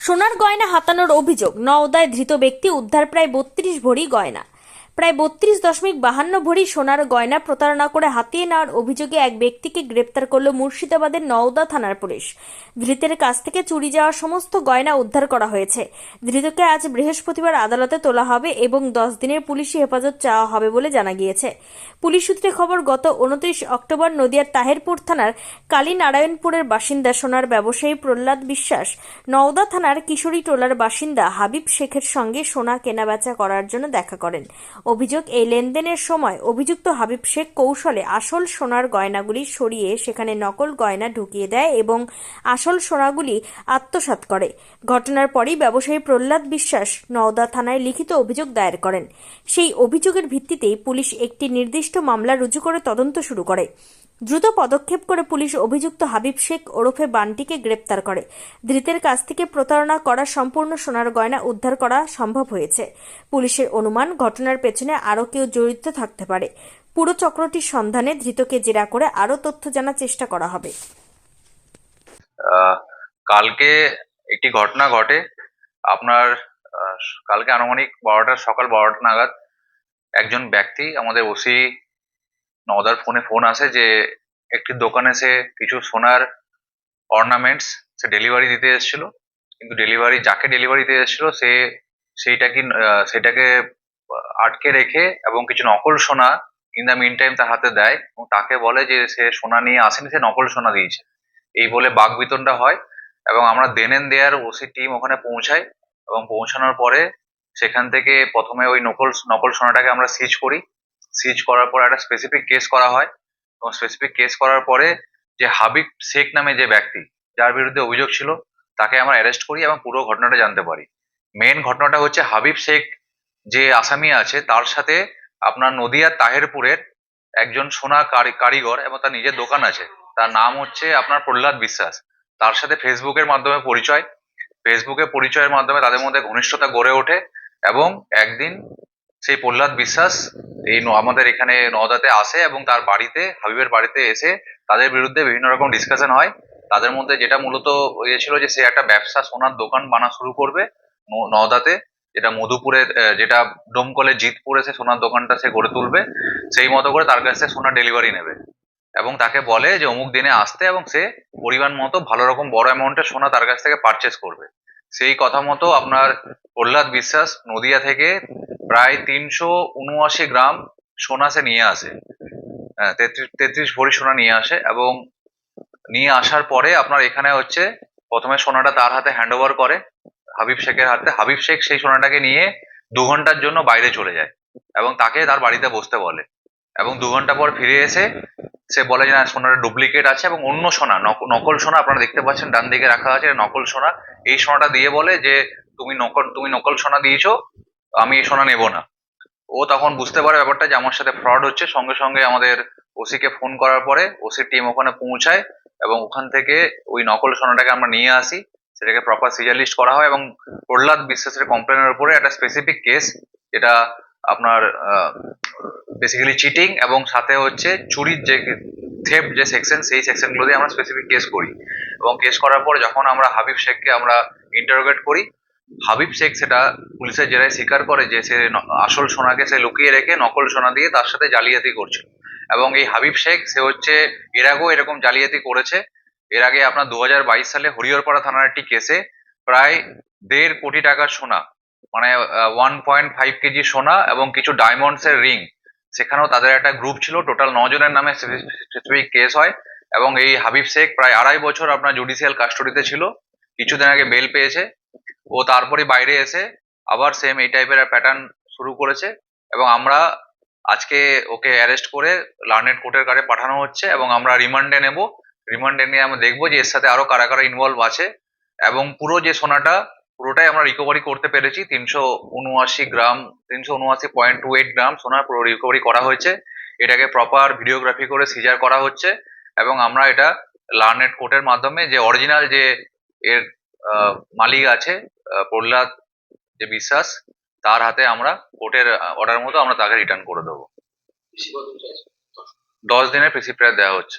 সোনার গয়না হাতানোর অভিযোগ নওদায় ধৃত ব্যক্তি উদ্ধার প্রায় বত্রিশ ভরি গয়না। প্রায় বত্রিশ দশমিক বাহান্ন ভরি সোনার গয়না প্রতারণা করে হাতিয়ে নেওয়ার অভিযোগে এক ব্যক্তিকে গ্রেপ্তার করল মুর্শিদাবাদের নওদা থানার পুলিশ। ধৃতের কাছ থেকে চুরি যাওয়া সমস্ত গয়না উদ্ধার করা হয়েছে। ধৃতকে আজ বৃহস্পতিবার আদালতে তোলা হবে এবং দশ দিনের পুলিশি হেফাজত চাওয়া হবে বলে জানা গিয়েছে। পুলিশ সূত্রে খবর, গত উনত্রিশ অক্টোবর নদিয়ার তাহেরপুর থানার কালীনারায়ণপুরের বাসিন্দা সোনার ব্যবসায়ী প্রহ্লাদ বিশ্বাস, নওদা থানার কিশোরী টোলার বাসিন্দা হাবিব শেখের সঙ্গে সোনা কেনাবেচা করার জন্য দেখা করেন। অভিযোগ, এই লেনদেনের সময় অভিযুক্ত হাবিব শেখ কৌশলে আসল সোনার গয়নাগুলি সরিয়ে সেখানে নকল গয়না ঢুকিয়ে দেয় এবং আসল সোনাগুলি আত্মসাত করে। ঘটনার পরই ব্যবসায়ী প্রহ্লাদ বিশ্বাস নওদা থানায় লিখিত অভিযোগ দায়ের করেন। সেই অভিযোগের ভিত্তিতেই পুলিশ একটি নির্দিষ্ট মামলা রুজু করে তদন্ত শুরু করে। দ্রুত পদক্ষেপ করে পুলিশ অভিযুক্ত হাবিব শেখ ওরফে বান্টিকে গ্রেপ্তার করে। ধৃতের কাছ থেকে প্রতারণা করা সম্পূর্ণ সোনার গয়না উদ্ধার করা সম্ভব হয়েছে। পুলিশের অনুমান, ঘটনার পেছনে আরও কেউ জড়িত থাকতে পারে। পুরো চক্রটির সন্ধানে ধৃতকে জেরা করে আরও তথ্য জানার চেষ্টা করা হবে। কালকে একটি ঘটনা ঘটে। আপনার কালকে আনুমানিক বারোটা সকাল বারোটা নাগাদ একজন ব্যক্তি আমাদের ওসি নওদার ফোনে ফোন আসে যে একটি দোকানে সে কিছু সোনার অর্নামেন্টস সে ডেলিভারি দিতে এসেছিল। কিন্তু ডেলিভারি যাকে ডেলিভারি দিতে এসেছিল, সে সেইটা কি সেটাকে আটকে রেখে এবং কিছু নকল সোনা ইন দ্য মিন টাইম তার হাতে দেয় এবং তাকে বলে যে সে সোনা নিয়ে আসেনি, সে নকল সোনা দিয়েছে। এই বলে বাঘ বিতনটা হয় এবং আমরা দেনেন দেয়ার ওসি টিম ওখানে পৌঁছাই এবং পৌঁছানোর পরে সেখান থেকে প্রথমে ওই নকল নকল সোনাটাকে আমরা সিজ করি। সিজ করার পর একটা স্পেসিফিক কেস করা হয়। এবং স্পেসিফিক কেস করার পরে যে হাবিব শেখ নামে যে ব্যক্তি, যার বিরুদ্ধে অভিযোগ ছিল, তাকে আমরা অ্যারেস্ট করি এবং পুরো ঘটনাটা জানতে পারি। মেন ঘটনাটা হচ্ছে হাবিব শেখ যে আসামি আছে, তার সাথে আপনার নদিয়ার তাহেরপুরের একজন সোনা কারি- কারিগর এবং তার নিজের দোকান আছে। তার নাম হচ্ছে আপনার প্রহ্লাদ বিশ্বাস। তার সাথে ফেসবুকের মাধ্যমে পরিচয়। ফেসবুকে পরিচয়ের মাধ্যমে তাদের মধ্যে ঘনিষ্ঠতা গড়ে ওঠে এবং একদিন সেই প্রহ্লাদ বিশ্বাস এই আমাদের এখানে নওদাতে আসে এবং তার বাড়িতে, হাবিবের বাড়িতে এসে তাদের বিরুদ্ধে বিভিন্ন রকম ডিসকাশন হয়। তাদের মধ্যে যেটা মূলত ইয়ে ছিল যে সে একটা ব্যবসা, সোনার দোকান বানা শুরু করবে নওদাতে। যেটা মধুপুরের যেটা ডোমকলে জিতপুরে সে সোনার দোকানটা সে গড়ে তুলবে। সেই মতো করে তার কাছ সোনার ডেলিভারি নেবে। এবং তাকে বলে যে অমুক দিনে আসতে এবং সে পরিমাণ মতো ভালো রকম বড় অ্যামাউন্টের সোনা তার কাছ থেকে পারচেস করবে। সেই কথা মতো আপনার প্রহ্লাদ বিশ্বাস নদিয়া থেকে প্রায় তিনশো উনআশি গ্রাম সোনা সে নিয়ে আসে। হ্যাঁ, তেত্রিশ তেত্রিশ ভরি সোনা নিয়ে আসে এবং নিয়ে আসার পরে আপনার এখানে হচ্ছে প্রথমে সোনাটা তার হাতে হ্যান্ড ওভার করে হাবিব শেখের হাতে। হাবিব শেখ সেই সোনাটাকে নিয়ে দু ঘণ্টার জন্য বাইরে চলে যায় এবং তাকে তার বাড়িতে বসতে বলে এবং দু ঘণ্টা পর ফিরে এসে সে বলে যে না সোনাটা ডুপ্লিকেট আছে এবং অন্য সোনা নকল সোনা আপনারা দেখতে পাচ্ছেন ডান দিকে রাখা আছে নকল সোনা। এই সোনাটা দিয়ে বলে যে তুমি নকল তুমি নকল সোনা দিয়েছ আমি এই সোনা নেব না। ও তখন বুঝতে পারে ব্যাপারটা যে আমার সাথে ফ্রড হচ্ছে। সঙ্গে সঙ্গে আমাদের ওসিকে ফোন করার পরে ওসির টিম ওখানে পৌঁছায় এবং ওখান থেকে ওই নকল সোনাটাকে আমরা নিয়ে আসি। সেটাকে প্রপার সিজার লিস্ট করা হয় এবং প্রহ্লাদ বিশ্বাসের কমপ্লেনের উপরে একটা স্পেসিফিক কেস যেটা আপনার বেসিক্যালি চিটিং এবং সাথে হচ্ছে চুরির যে থেপ যে সেকশন সেই সেকশনগুলো দিয়ে আমরা স্পেসিফিক কেস করি। এবং কেস করার পর যখন আমরা হাবিব শেখকে আমরা ইন্টারোগেট করি হাবিব শেখ সেটা পুলিশের জেরায় স্বীকার করে যে সে আসল সোনাকে সে লুকিয়ে রেখে নকল সোনা দিয়ে তার সাথে জালিয়াতি করছিল। এবং এই হাবিব শেখ, সে হচ্ছে, এর আগেও এরকম জালিয়াতি করেছে। এর আগে আপনার দু হাজার বাইশ সালে হরিহরপাড়া থানার একটি কেসে প্রায় দেড় কোটি টাকার সোনা মানে ওয়ান পয়েন্ট ফাইভ কেজি সোনা এবং কিছু ডায়মন্ডস এর রিং সেখানেও তাদের একটা গ্রুপ ছিল। টোটাল জনের নামে স্পেসিফিক কেস হয়। এবং এই হাবিব শেখ প্রায় আড়াই বছর আপনার জুডিশিয়াল কাস্টডিতে ছিল। কিছুদিন আগে বেল পেয়েছে। ও তারপরে বাইরে এসে আবার সেম এই টাইপের প্যাটার্ন শুরু করেছে এবং আমরা আজকে ওকে অ্যারেস্ট করে লার্নেট কোর্টের কাছে পাঠানো হচ্ছে এবং আমরা রিমান্ডে নেব। রিমান্ডে নিয়ে আমরা দেখব যে এর সাথে আরও কারা কারা ইনভলভ আছে এবং পুরো যে সোনাটা, পুরোটাই আমরা রিকভারি করতে পেরেছি। তিনশো উনআশি গ্রাম, তিনশো উনআশি পয়েন্ট টু এইট গ্রাম সোনা পুরো রিকভারি করা হয়েছে। এটাকে প্রপার ভিডিওগ্রাফি করে সিজার করা হচ্ছে এবং আমরা এটা লার্নেট কোর্টের মাধ্যমে যে অরিজিনাল যে এর মালিক আছে প্রহ্লাদ যে বিশ্বাস তার হাতে আমরা কোর্টের অর্ডার মতো আমরা তাকে রিটার্ন করে দেবো। দশ দিনের প্রেসিপ্রায় দেওয়া হচ্ছে।